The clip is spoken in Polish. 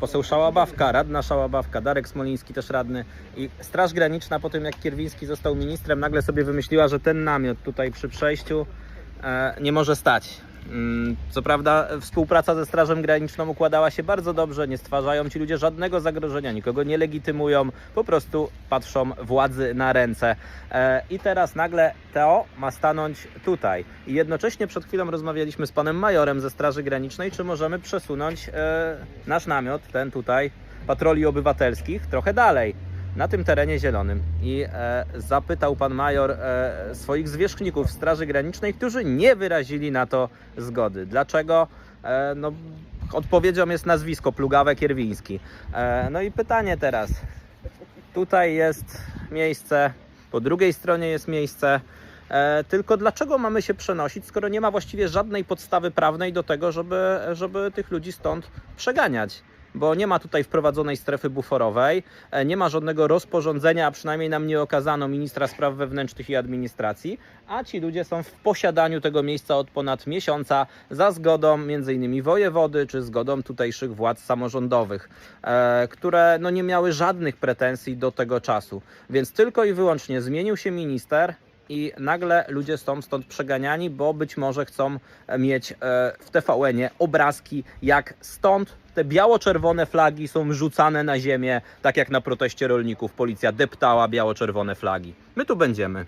Poseł Szałabawka, radna Szałabawka, Darek Smoliński też radny i Straż Graniczna po tym jak Kierwiński został ministrem nagle sobie wymyśliła, że ten namiot tutaj przy przejściu e, nie może stać. Mm, Co prawda współpraca ze Strażą Graniczną układała się bardzo dobrze, nie stwarzają ci ludzie żadnego zagrożenia, nikogo nie legitymują, po prostu patrzą władzy na ręce. E, I teraz nagle Teo ma stanąć tutaj. I jednocześnie przed chwilą rozmawialiśmy z panem majorem ze Straży Granicznej, czy możemy przesunąć e, nasz namiot, ten tutaj, patroli obywatelskich, trochę dalej. Na tym terenie zielonym. I e, zapytał pan major e, swoich zwierzchników Straży Granicznej, którzy nie wyrazili na to zgody. Dlaczego? E, no, odpowiedzią jest nazwisko Plugawe Kierwiński. E, no i pytanie teraz. Tutaj jest miejsce, po drugiej stronie jest miejsce. E, tylko dlaczego mamy się przenosić, skoro nie ma właściwie żadnej podstawy prawnej do tego, żeby, żeby tych ludzi stąd przeganiać? Bo nie ma tutaj wprowadzonej strefy buforowej, e, nie ma żadnego rozporządzenia, a przynajmniej nam nie okazano ministra spraw wewnętrznych i administracji, a ci ludzie są w posiadaniu tego miejsca od ponad miesiąca za zgodą m.in. wojewody czy zgodą tutejszych władz samorządowych, e, które no, nie miały żadnych pretensji do tego czasu. Więc tylko i wyłącznie zmienił się minister, i nagle ludzie są stąd przeganiani, bo być może chcą mieć e, w TVN-ie obrazki, jak stąd te biało-czerwone flagi są rzucane na ziemię, tak jak na proteście rolników. Policja deptała biało-czerwone flagi. My tu będziemy.